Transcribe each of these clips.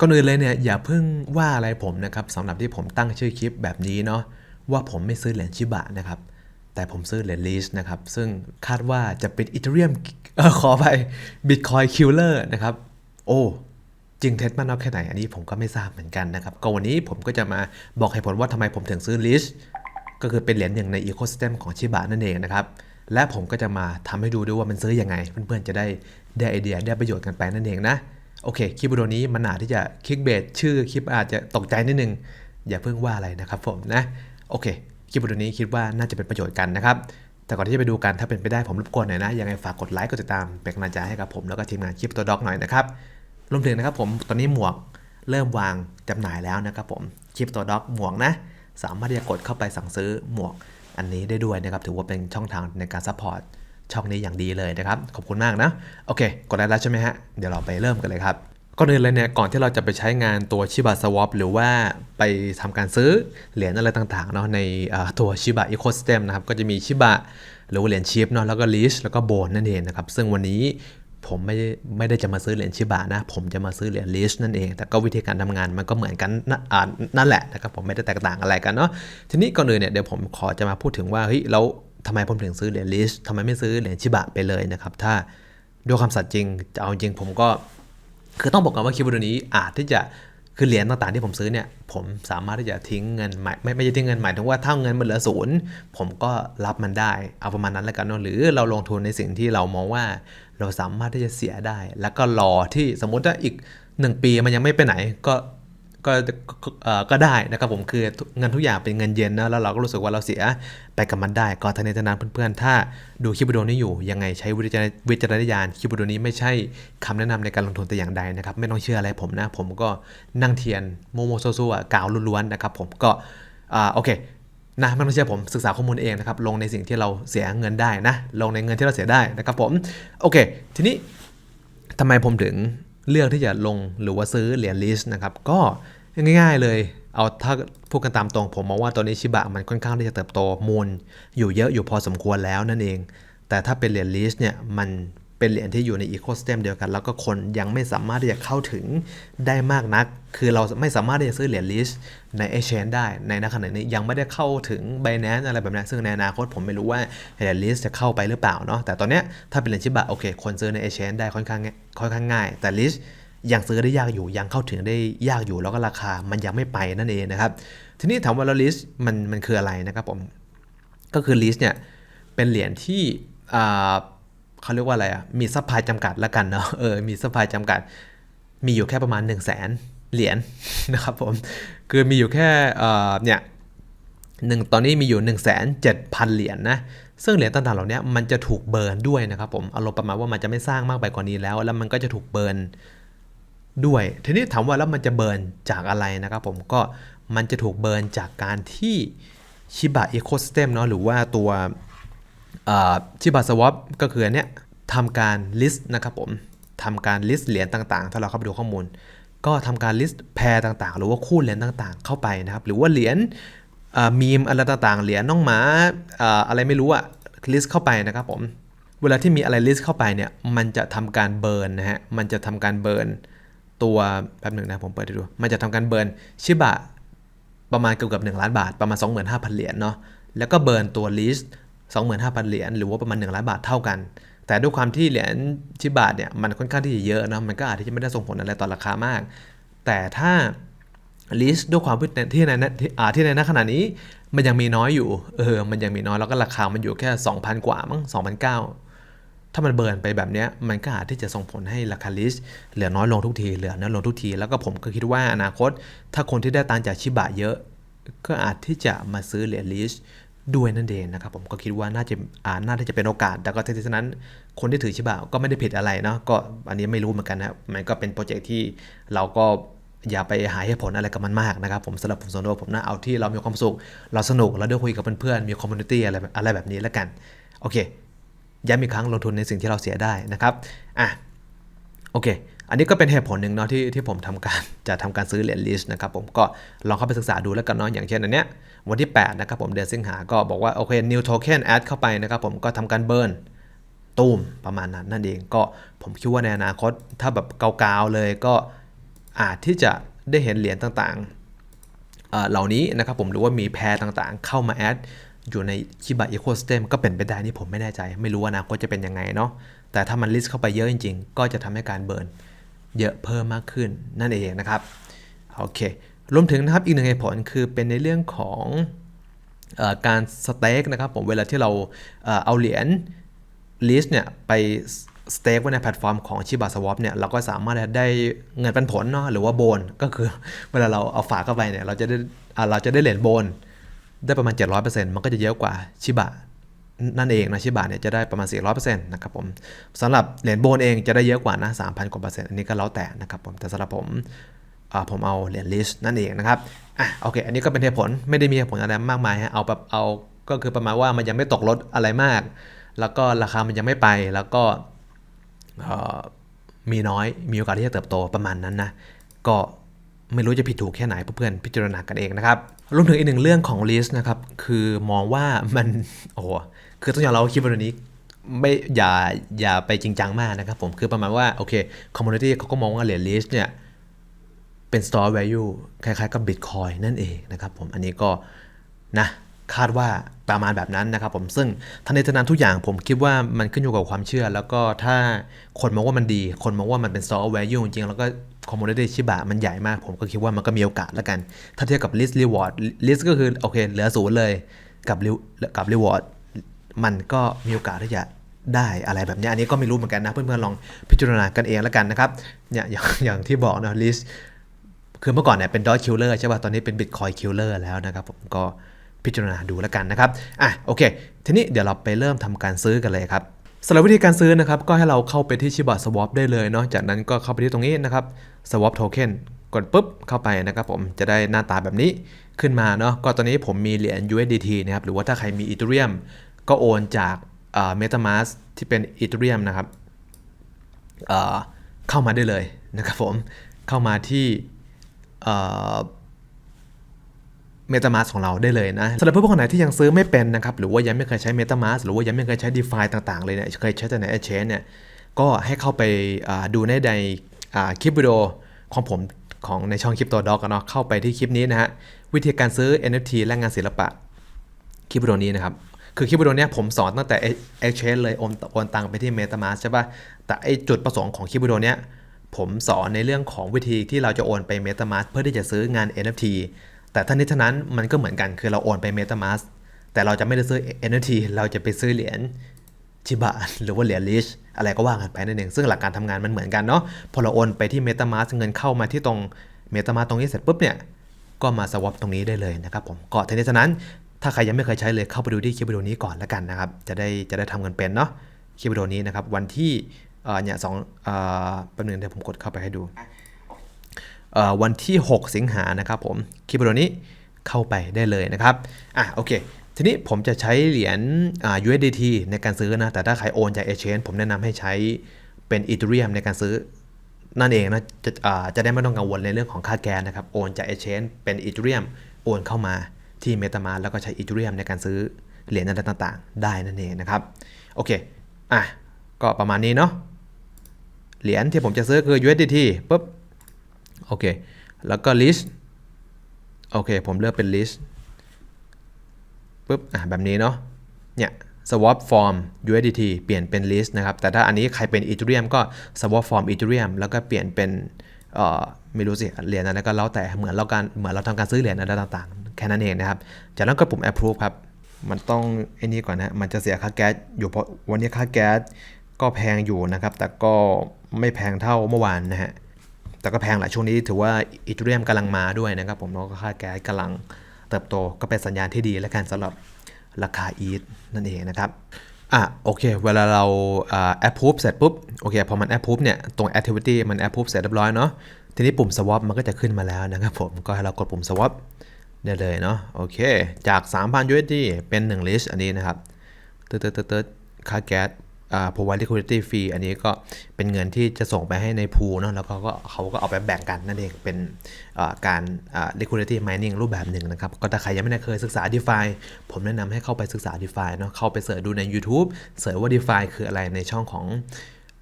ก่อนอื่นเลยเนี่ยอย่าเพิ่งว่าอะไรผมนะครับสำหรับที่ผมตั้งชื่อคลิปแบบนี้เนาะว่าผมไม่ซื้อเหรียญชิบะนะครับ แต่ผมซื้อเหรียญลีสนะครับ ซึ่งคาดว่าจะเป็นอีเทเรียมออขอไปบิตคอยคิลเลอร์นะครับ โอ้จริงเท็จมากน้อยแค่ไหน อันนี้ผมก็ไม่ทราบเหมือนกันนะครับ ก็วันนี้ผมก็จะมาบอกเหตุผลว่าทำไมผมถึงซื้อลิชก็คือเป็นเหรียญหนึ่งในอีโค y ิสเต็มของชิบะนั่นเองนะครับ และผมก็จะมาทำให้ดูด้วยว่ามันซื้อยังไง เพื่อนๆจะได้ได้ไอเดียได้ประโยชน์กันไปนั่นเองนะ โอเค คลิปวิดีโอนี้มันอาจที่จะคลิกเบสชื่อคลิปอาจจะตกใจนิดนึง อย่าเพิ่งว่าอะไรนะครับผมนะ โอเค คลิปวิดีโอนี้คิดว่าน่าจะเป็นประโยชน์กันนะครับ แต่ก่อนที่จะไปดูกันถ้าเป็นไปได้ผมรบกวนหน่อยนะ ยังไงฝากกดไลค์ กดติดตามเป็นกำลังใจให้กับผมแล้วก็ทีมงานคลิปตัวด็อกหน่อยนะครับ รวมถึงนะครับผม ตอนนี้หมวกเริ่มวางจำหน่ายแล้วนะครับผมคลิปตัวด็อกหมวกนะ สามารถที่จะกดเข้าไปสั่งซื้อหมวกอันนี้ได้ด้วยนะครับ ถือว่าเป็นช่องทางในการซัพพอร์ต ช่องนี้อย่างดีเลยนะครับ ขอบคุณมากนะ โอเค กดได้แล้วใช่ไหมฮะ เดี๋ยวเราไปเริ่มกันเลยครับก่อนอื่นเลยเนี่ยก่อนที่เราจะไปใช้งานตัวชิบะสวอปหรือว่าไปทำการซื้อเหรียญอะไรต่างๆเนาะในตัวชิบะอีโคสเต็มนะครับก็จะมีชิบะหรือว่าเหรียญชิปเนาะแล้วก็ลิชแล้วก็โบนนั่นเองนะครับซึ่งวันนี้ผมไม่ไม่ได้จะมาซื้อเหรียญชิบะนะ ผมจะมาซื้อเหรียญลิชนั่นเอง แต่ก็วิธีการทำงานมันก็เหมือนกันน,นั่นแหละนะครับผมไม่ได้แตกต่างอะไรกันเนาะทีนี้ก่อนอื่นเนี่ยเดี๋ยวผมขอจะมาพูดถึงว่าเฮ้ยแล้ว ทำไมผมถึงซื้อเหรียญลิชทำไมไม่ซื้อเหรียญชิบะไปเลยนะครับ ถ้าด้วยความสัตย์จริงจะเอาจริงผมก็ คือต้องบอกก่อนว่าคลิปวิดีโอนี้อาจที่จะคือเหรียญต่างๆที่ผมซื้อเนี่ย ผมสามารถที่จะทิ้งเงินใหม่ไม่ไม่ใช่ทิ้งเงินหมายถึงว่าถ้าเงินมันเหลือศูนย์ผมก็รับมันได้เอาประมาณนั้นแล้วกันเนอะหรือเราลงทุนในสิ่งที่เรามองว่า เราสามารถที่จะเสียได้ แล้วก็รอที่สมมุติว่าอีก 1 ปีมันยังไม่ไปไหนก็ ก็ก็ได้นะครับผมคือเงินทุกอย่างเป็นเงินเย็นนะแล้วเราก็รู้สึกว่าเราเสียไปกับมันได้ก็ทั้งนี้ทั้งนั้นเพื่อนๆ ถ้าดูคลิปวิดีโอนี้อยู่ยังไงใช้วิจารณญาณคลิปวิดีโอนี้ไม่ใช่คำแนะนำในการลงทุนแต่อย่างใดนะครับไม่ต้องเชื่ออะไรผมนะ ผมก็นั่งเทียนโมโมโซซัวกาวล้วนๆนะครับผมก็โอเคนะไม่ต้องเชื่อผมศึกษาข้อมูลเองนะครับลงในสิ่งที่เราเสียเงินได้นะลงในเงินที่เราเสียได้นะครับผมโอเค ทีนี้ทำไมผมถึงเลือกที่จะลงหรือว่าซื้อเหรียญลิสนะครับก็ ง่ายๆเลย เอาถ้าพูดกันตามตรง ผมมองว่าตอนนี้ชิบะมันค่อนข้างที่จะเติบโตมูลอยู่เยอะอยู่พอสมควรแล้วนั่นเอง แต่ถ้าเป็นเหรียญลิสเนี่ยมันเป็นเหรียญที่อยู่ในอีโคสเต็มเดียวกัน แล้วก็คนยังไม่สามารถที่จะเข้าถึงได้มากนัก คือเราไม่สามารถที่จะซื้อเหรียญลิสใน Exchange ได้ในณขณะนี้ยังไม่ได้เข้าถึง Binance อะไรแบบนั้นซึ่งในอนาคตผมไม่รู้ว่าเหรียญลิสจะเข้าไปหรือเปล่าเนาะแต่ตอนเนี้ยถ้าเป็นเหรียญชิบะโอเค คนซื้อใน Exchange ได้ค่อนข้างง่ายค่อนข้างง่าย แต่ลิส ยังซื้อได้ยากอยู่ยังเข้าถึงได้ยากอยู่แล้วก็ราคามันยังไม่ไปนั่นเองนะครับ ทีนี้ถามว่าแล้วลิสมันมันคืออะไรนะครับผมก็คือลิสเนี่ยเป็นเหรียญที่เขาเรียกว่าอะไรอะมีซัพพลายจำกัดล้วกันเนาะเออมีซัพพลายจำกัด มีอยู่แค่ประมาณ 1 0 0 0 0แสนเหรียญนะครับผมคือมีอยู่แค่เนี่ยหนึ่งตอนนี้มีอยู่ 1 7 0 0 0 เหรียญนะซึ่งเหรียญต่างๆเหล่านี้มันจะถูกเบิร์นด้วยนะครับผมอารมณ์ประมาณว่ามันจะไม่สร้างมากไปกว่านี้แล้ว แล้วมันก็จะถูกเบิร์น ด้วย ทีนี้ถามว่าแล้วมันจะเบิร์นจากอะไรนะครับผมก็มันจะถูกเบิร์นจากการที่ชิบะอีโคสเต็มเนาะหรือว่าตัวชิบะสวอปก็คืออันเนี้ยทำการ list นะครับผมทำการ list เหรียญต่างๆ ถ้าเราเข้าไปดูข้อมูล ก็ทำการ list แพรต่างๆ หรือว่าคู่เหรียญต่างๆ เข้าไปนะครับ หรือว่าเหรียญมีมอะไรต่างๆ เหรียญน้องหมาอะไรไม่รู้อะ list เข้าไปนะครับผม เวลาที่มีอะไร list เข้าไปเนี่ย มันจะทำการเบิร์นนะฮะ มันจะทำการเบิร์น ตัวแป๊บหนึ่งนะผมเปิดให้ดู มันจะทำการเบิร์นชิบะประมาณเกือบกับ1ล้านบาท ประมาณ 25,000 เหรียญเนาะแล้วก็เบิร์นตัว list 25,000 เหรียญหรือว่าประมาณ 1 ล้านบาทเท่ากัน แต่ด้วยความที่เหรียญชิบะเนี่ยมันค่อนข้างที่จะเยอะนะมันก็อาจจะไม่ได้ส่งผลอะไรต่อราคามาก แต่ถ้าลิสต์ด้วยความที่ในที่อ่าที่ในณขณะนี้มันยังมีน้อยอยู่ เออ มันยังมีน้อยแล้วก็ราคามันอยู่แค่ 2,000 กว่ามั้ง2,009 ถ้ามันเบิร์นไปแบบนี้มันก็อาจที่จะส่งผลให้ราคาลิสเหลือน้อยลงทุกทีเหลือน้อยลงทุกที แล้วก็ผมก็คิดว่าอนาคต ถ้าคนที่ได้ตังจากชิบะเยอะ ก็อาจที่จะมาซื้อเหรียญลิสด้วยนั่นเองนะครับผมก็คิดว่าน่าจะอ่าน่าที่จะเป็นโอกาส แต่ก็ที่ฉะนั้นคนที่ถือชิบะก็ไม่ได้ผิดอะไรเนาะก็อันนี้ไม่รู้เหมือนกันนะมันก็เป็นโปรเจกต์ที่เราก็อย่าไปหาเหตุผลอะไรกับมันมากนะครับผมสำหรับผมส่วนตัวผมนะเอาที่เรามีความสุข เราสนุกเราได้คุยกับเพื่อนๆมีคอมมูนิตี้อะไรอะไรแบบนี้แล้วกันโอเค ย้ำอีกครั้งลงทุนในสิ่งที่เราเสียได้นะครับอะโอเค อันนี้ก็เป็นเหตุผลหนึ่งเนาะที่ที่ผมทำการจะทำการซื้อเหรียญลิสนะครับผมก็ลองเข้าไปศึกษาดูแล้วกันเนาะอย่างเช่นอันเนี้ยวันที่ 8 นะครับผมเดือนสิงหาก็บอกว่า โอเค new token add เข้าไปนะครับผมก็ทำการเบิร์นตูมประมาณนั้นนั่นเองก็ผมคิดว่าในอนาคตถ้าแบบเกาๆเลยก็อาจที่จะได้เห็นเหรียญต่างๆเอ่อเหล่านี้นะครับผมหรือว่ามีแพรต่างๆ เข้ามาแอด อยู่ในชิบะอีโคสเต็มก็เป็นไปได้นี่ผมไม่แน่ใจ ไม่รู้ว่าอนาคตจะเป็นยังไงเนาะแต่ถ้ามันลิสต์เข้าไปเยอะจริง ๆ ก็จะทำให้การเบิร์นเยอะเพิ่มมากขึ้นนั่นเองนะครับโอเครวมถึงนะครับอีกหนึ่งเหตุผลคือเป็นในเรื่องของอการสเต็กนะครับผมเวลาที่เราเอาเหรียญลิสต์เนี่ยไปสเต็กไว้ในแพลตฟอร์มของชิบะสวอปเนี่ยเราก็สามารถได้เงินปันผลเนาะหรือว่าโบนก็คือเวลาเราเอาฝากเข้าไปเนี่ยเราจะได้เราจะได้เหรียญโบน ได้ประมาณ 700%มันก็จะเยอะกว่าชิบะนั่นเองนะชิบะเนี่ยจะได้ประมาณ 400%นะครับผมสำหรับเหรียญโบนเองจะได้เยอะกว่านะ 3,000 กว่าเปอร์เซ็นต์อันนี้ก็แล้วแต่นะครับผมแต่สำหรับผมผมเอาเหรียญลิสต์นั่นเองนะครับอะโอเค อันนี้ก็เป็นเหตุผลไม่ได้มีเหตุผลอะไรมากมายฮะเอาแบบเอาก็คือประมาณว่ามันยังไม่ตกลดอะไรมาก แล้วก็ราคามันยังไม่ไปแล้วก็มีน้อยมีโอกาสที่จะเติบโตประมาณนั้นนะก็ ไม่รู้จะผิดถูกแค่ไหนเพื่อนๆพิจารณากันเองนะครับรวมถึงอีกหนึ่งเรื่องของลิสต์นะครับ คือมองว่ามันโอ้คือต้องอย่างเราคลิปวิดีโอนี้ไม่อย่าอย่าไปจริงจังมากนะครับผมคือประมาณว่าโอเคคอมมูนิตี้เขาก็มองว่าเหรียญลิสต์เนี่ยเป็น store value คล้ายๆกับ Bitcoin นั่นเองนะครับผมอันนี้ก็นะ คาดว่าประมาณแบบนั้นนะครับผมซึ่งทันในทางนั้นทุกอย่างผมคิดว่ามันขึ้นอยู่กับความเชื่อ แล้วก็ถ้าคนมองว่ามันดี คนมองว่ามันเป็น store value จริงแล้วก็ commodity ชิบะมันใหญ่มาก ผมก็คิดว่ามันก็มีโอกาสล้วกัน ถ้าเทียบกับ list reward list ก็คือโอเคเหลือศูนย์เลยกับกับ reward มันก็มีโอกาสที่จะได้อะไรแบบเนี้ยอันนี้ก็ไม่รู้เหมือนกันนะ เพื่อนๆลองพิจารณากันเองล้วกันนะครับเนี่ยอย่างอย่างที่บอกนะ list คือเมื่อก่อนเนี่ยเป็นดอ g คิลเลอร์ใช่ป่ะตอนนี้เป็น Bitcoin Killer แล้วนะครับผมก็ พิจารณาดูแล้วกันนะครับอะโอเค ทีนี้เดี๋ยวเราไปเริ่มทำการซื้อกันเลยครับสำหรับวิธีการซื้อนะครับ ก็ให้เราเข้าไปที่ชิบะ Swap ได้เลยเนาะจากนั้นก็เข้าไปที่ตรงนี้นะครับ Swap Token กดปุ๊บเข้าไปนะครับผมจะได้หน้าตาแบบนี้ขึ้นมาเนาะก็ตอนนี้ผมมีเหรียญ USDT นะครับหรือว่าถ้าใครมี Ethereum ก็โอนจากเอ่อ MetaMask ที่เป็น Ethereum นะครับเเข้ามาได้เลยนะครับผมเข้ามาที่ เมตามาสของเราได้เลยนะสำหรับเพื่อนๆคนไหนที่ยังซื้อไม่เป็นนะครับหรือว่ายังไม่เคยใช้ MetaMask หรือว่ายังไม่เคยใช้ DeFi ต่างๆ เลยเนี่ยเคยใช้แต่ใน Exchange เนี่ยก็ให้เข้าไปดูในในคลิปวิดีโอของผมของในช่องคลิปตัวด็อกเนาะเข้าไปที่คลิปนี้นะฮะวิธีการซื้อ NFT และงานศิลปะคลิปวิดีโอนี้นะครับคือคลิปวิดีโอเนี้ยผมสอนตั้งแต่ Exchange เลยโอนโอนตังไปที่ MetaMask ใช่ปะแต่ไอจุดประสงค์ของคลิปวิดีโอเนี้ยผมสอนในเรื่องของวิธีที่เราจะโอนไป MetaMask เพื่อที่จะซื้องาน NFT แต่ทั้งนี้ทั้งนั้นมันก็เหมือนกันคือเราโอนไป MetaMask แต่เราจะไม่ได้ซื้อ NFT เราจะไปซื้อเหรียญชิบะหรือว่าเหรียญลิชอะไรก็ว่ากันไปนั่นเองซึ่งหลักการทำงานมันเหมือนกันเนาะพอเราโอนไปที่ MetaMask เงินเข้ามาที่ตรง MetaMask ตรงนี้เสร็จปุ๊บเนี่ยก็มาสวอปตรงนี้ได้เลยนะครับผมก็ทีนี้ฉะนั้น ถ้าใครยังไม่เคยใช้เลยเข้าไปดูที่คลิปวิดีโอนี้ก่อนแล้วกันนะครับ จะได้จะได้ทำกันเป็นเนาะคลิปวิดีโอนี้นะครับวันที่เนี่ยสองเอ่อแป๊บนึงเดี๋ยวผมกดเข้าไปให้ดู วันที่ 6 สิงหานะครับผมคลิปวิดีโอนี้เข้าไปได้เลยนะครับอะโอเคทีนี้ผมจะใช้เหรียญ USDT ในการซื้อนะ แต่ถ้าใครโอนจาก Exchange ผมแนะนำให้ใช้เป็น Ethereum ในการซื้อ นั่นเองนะจะอ่าจะได้ไม่ต้องกังวลในเรื่องของค่าแก๊สนะครับ โอนจาก Exchange เป็น Ethereum โอนเข้ามาที่ MetaMask แล้วก็ใช้ Ethereum ในการซื้อเหรียญอะไรต่างๆ ได้นั่นเองนะครับ โอเค อะ ก็ประมาณนี้เนาะ เหรียญที่ผมจะซื้อคือ USDT ปุ๊บ โอเค แล้วก็ list โอเค ผมเลือกเป็น list ปุ๊บ อะ แบบนี้เนาะ เนี่ย swap form USDT เปลี่ยนเป็น list นะครับ แต่ถ้าอันนี้ใครเป็น Ethereum ก็ swap form Ethereum แล้วก็เปลี่ยนเป็น เอ่อ ไม่รู้สิ เหรียญอะไรก็แล้วแต่ เหมือนเราการ เหมือนเราทำการซื้อเหรียญอะไรต่างๆ แค่นั้นเองนะครับ จากนั้นก็ปุ่ม approve ครับ มันต้องไอ้นี่ก่อนนะ มันจะเสียค่าแก๊สอยู่เพราะวันนี้ค่าแก๊สก็แพงอยู่นะครับ แต่ก็ไม่แพงเท่าเมื่อวานนะฮะ แต่ก็แพงแหละช่วงนี้ถือว่าอีเทเรียมกำลังมาด้วยนะครับผมแล้วก็ค่าแก๊สกำลังเติบโตก็เป็นสัญญาณที่ดีและกันสำหรับราคาอีทนั่นเองนะครับอะโอเค เวลาเราแอ่า approve เสร็จปุ๊บโอเคพอมัน approve เนี่ยตรง activity มัน approve เสร็จเรียบร้อยเนาะทีนี้ปุ่ม swap มันก็จะขึ้นมาแล้วนะครับผมก็ให้เรากดปุ่ม swap ได้เลยเนาะโอเค จาก 3,000 USD เป็น 1 list อันนี้นะครับเตึ๊ดตึ๊ดตึ๊ดตึ๊ดค่าแก๊ส provide liquidity fee อันนี้ก็เป็นเงินที่จะส่งไปให้ในพูเนาะแล้วก็ก็เขาก็เอาไปแบ่งกันนั่นเองเป็นการ liquidity mining รูปแบบหนึ่งนะครับ ก็ถ้าใครยังไม่ได้เคยศึกษา DeFi ผมแนะนำให้เข้าไปศึกษา DeFi เนาะเข้าไปเสิร์ชดูใน YouTube เสิร์ชว่า DeFi คืออะไรในช่องของ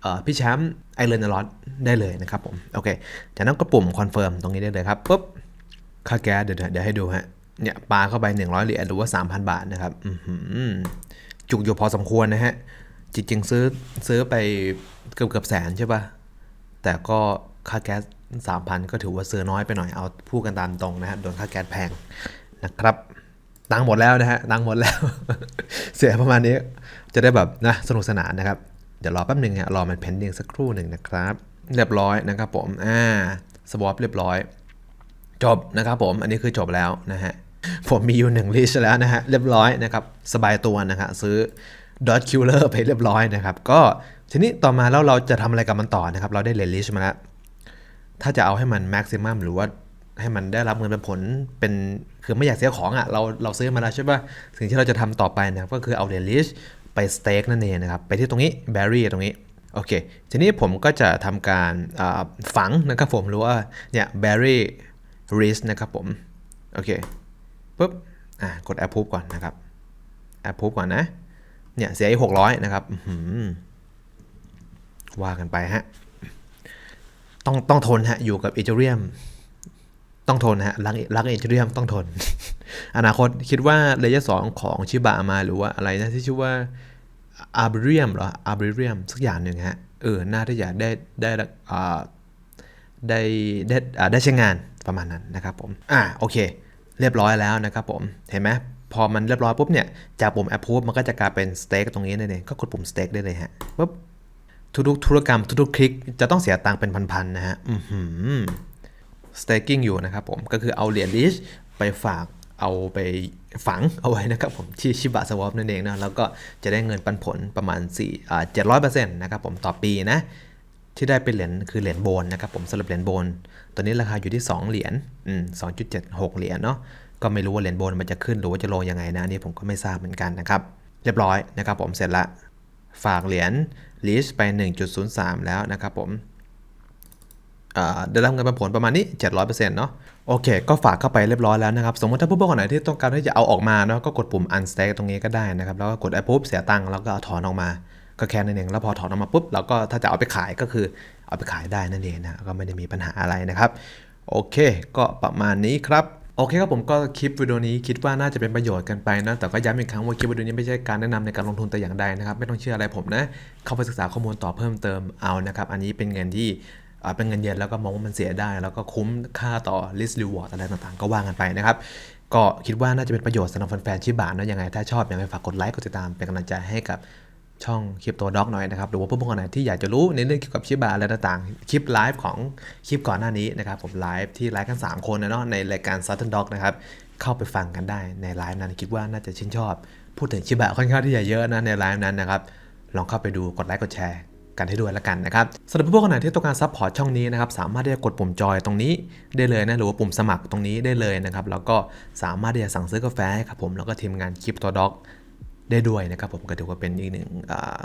อพี่แชมป์ไอเลนอลอตได้เลยนะครับผม โอเค จากนั้นก็ปุ่มคอนเฟิร์มตรงนี้ได้เลยครับปุ๊บค่าแก๊สเดี๋ยวเดี๋ยวให้ดูฮะเนี่ยปาเข้าไป 100 เหรียญหรือว่า 3,000 บาทนะครับอือหือจุกอยู่พอสมควรนะฮะ จริงๆซื้อซื้อไปเกือบเกือบแสนใช่ปะแต่ก็ค่าแก๊ส3,000ก็ถือว่าซื้อน้อยไปหน่อยเอาพูดกันตามตรงนะฮะโดนค่าแก๊สแพงนะครับตังค์หมดแล้วนะฮะตังค์หมดแล้ว เสียประมาณนี้จะได้แบบนะสนุกสนานนะครับ เดี๋ยวรอแป๊บหนึ่งฮะรอมันเพนดิ้งสักครู่หนึ่งนะครับ เรียบร้อยนะครับผมอ่าสวอปเรียบร้อย จบนะครับผมอันนี้คือจบแล้วนะฮะผมมีอยู่หนึ่งลิสต์แล้วนะฮะเรียบร้อยนะครับสบายตัวนะครับซื้อ dot killer ไปเรียบร้อยนะครับ ก็ทีนี้ต่อมาแล้วเราจะทำอะไรกับมันต่อนะครับ เราได้เลนลิสต์มาแล้วถ้าจะเอาให้มันแม็กซิมัมหรือว่าให้มันได้รับเงินเป็นผลเป็นคือไม่อยากเสียของอะ่ะเราเราซื้อมาแล้วใช่ปะสิ่งที่เราจะทำต่อไปนะครับก็คือเอาเดลิชไปสเต็กนั่นเองนะครับ ไปที่ตรงนี้แบรี่ตรงนี้โอเค ทีนี้ผมก็จะทำการฝังนะครับผมหรือว่าเนี่ยแบรี่ริสนะครับผม โอเคปุ๊บอะกด approve ก่อนนะครับ approve ก่อนนะ เนี่ยเสียอีกหกร้อยนะครับว่ากันไปฮะ ต้องต้องทนฮะ อยู่กับอีเทเรียม ต้องทนฮะ รักรักอีเทเรียมต้องทน อนาคตคิดว่าเลเยอร์สองของชิบะมาหรือว่าอะไรนะที่ชื่อว่าอาร์บิเรียมเหรออาร์บิเรียมสักอย่างหนึ่งฮะ เออ น่าที่จะได้ได้อ่าได้ได้ได้ใช้งานประมาณนั้นนะครับผม อ่าโอเค เรียบร้อยแล้วนะครับผม เห็นไหม พอมันเรียบร้อยปุ๊บเนี่ยจากปุ่ม approve มันก็จะกลายเป็นสเต็กตรงนี้นั่นเองก็กดปุ่มสเต็กได้เลยฮะปุ๊บทุกๆธุรกรรมทุกๆคลิกจะต้องเสียตังค์เป็นพันๆนะฮะอือหือ staking อยู่นะครับผมก็คือเอาเหรียญลิชไปฝากเอาไปฝังเอาไว้นะครับผมที่ชิบะสวอปนั่นเองนะแล้วก็จะได้เงินปันผลประมาณ4อ่า700%นะครับผมต่อปีนะ ที่ได้เป็นเหรียญคือเหรียญโบนนะครับผมสำหรับเหรียญโบนตัวนี้ราคาอยู่ที่ 2 เหรียญอืม2.76 เหรียญเนาะ ก็ไม่รู้ว่าเหรียญโบนมันจะขึ้นหรือว่าจะลงยังไงนะอันนี่ผมก็ไม่ทราบเหมือนกันนะครับ เรียบร้อยนะครับผมเสร็จละฝากเหรียญลิชไป 1.03 แล้วนะครับผมเอ่อได้รับเงินปันผลประมาณนี้ 700%เนาะโอเค ก็ฝากเข้าไปเรียบร้อยแล้วนะครับ สมมติถ้าผู้บริโภคนไหนที่ต้องการที่จะเอาออกมาเนาะก็กดปุ่ม unstack ตรงนี้ก็ได้นะครับ แล้วก็กด approve เสียตังค์แล้วก็เอาถอนออกมา ก็แค่นั้นเอง แล้วพอถอนออกมาปุ๊บเราก็ถ้าจะเอาไปขายก็คือเอาไปขายได้นั่นเองนะก็ไม่ได้มีปัญหาอะไรนะครับ โอเค ก็ประมาณนี้ครับ โอเคครับผมก็คลิปวิดีโอนี้คิดว่าน่าจะเป็นประโยชน์กันไปนะ แต่ก็ย้ำอีกครั้งว่าคลิปวิดีโอนี้ไม่ใช่การแนะนำในการลงทุนแต่อย่างใดนะครับ ไม่ต้องเชื่ออะไรผมนะ เข้าไปศึกษาข้อมูลต่อเพิ่มเติมเอานะครับ อันนี้เป็นเงินที่เป็นเงินเย็นแล้วก็มองว่ามันเสียได้ แล้วก็คุ้มค่าต่อ list reward อะไรต่างๆ ก็ว่ากันไปนะครับ ก็คิดว่าน่าจะเป็นประโยชน์สำหรับแฟนๆชิบะนะยังไงถ้าชอบยังไงฝากกดไลค์กดติดตามเป็นกำลังใจให้กับ ช่องคลิปตัวด็อกหน่อยนะครับ หรือว่าผู้บริโภคนไหนที่อยากจะรู้ในเรื่องเกี่ยวกับชิบะอะไรต่างๆ คลิปไลฟ์ของคลิปก่อนหน้านี้นะครับ ผมไลฟ์ที่ไลฟ์กัน 3 คนนะเนาะในรายการ Southern Dog นะครับ เข้าไปฟังกันได้ในไลฟ์นั้นคิดว่าน่าจะชื่นชอบ พูดถึงชิบะค่อนข้างที่จะเยอะนะในไลฟ์นั้นนะครับ ลองเข้าไปดูกดไลค์กดแชร์กันให้ด้วยล้วกันนะครับสำหรับผู้บริโภคคนไหนที่ต้องการซัพพอร์ตช่องนี้นะครับสามารถที่จะกดปุ่มจอยตรงนี้ได้เลยนะหรือว่าปุ่มสมัครตรงนี้ได้เลยนะครับแล้วก็สามารถที่จะสั่งซื้อกาแฟให้ครับผมแล้วก็ทีมงานคลิปตัวด็อก ได้ด้วยนะครับผมก็ถือว่าเป็นอีกหนึ่ง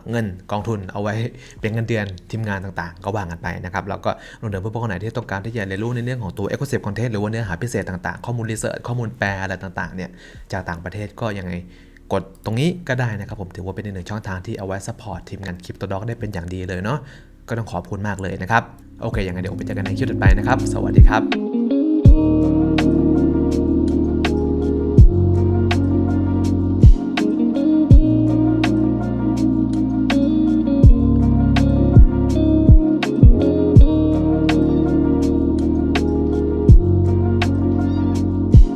เงินกองทุนเอาไว้เป็นเงินเดือนทีมงานต่างๆ ก็ว่างกันไปนะครับแล้วก็รวมถึงผู้บริโภคนไหนที่ต้องการที่จะเรียนรู้ในเรื่องของตัว e x c l u s i v e Content หรือว่าเนื้อหาพิเศษต่างๆ ข้อมูลรีเสิร์ชข้อมูลแปลอะไรต่างๆเนี่ยจากต่างประเทศก็ยังไงกดตรงนี้ก็ได้นะครับผมถือว่าเป็นอีกหนึ่งช่องทางที่เอาไว้ซัพพอร์ตทีมงานคลิปตัวด็อกได้เป็นอย่างดีเลยเนาะก็ต้องขอบคุณมากเลยนะครับโอเคอยังไงเดี๋ยวผมไปเจอกันในคลิปต่อไปนะครับ สวัสดีครับ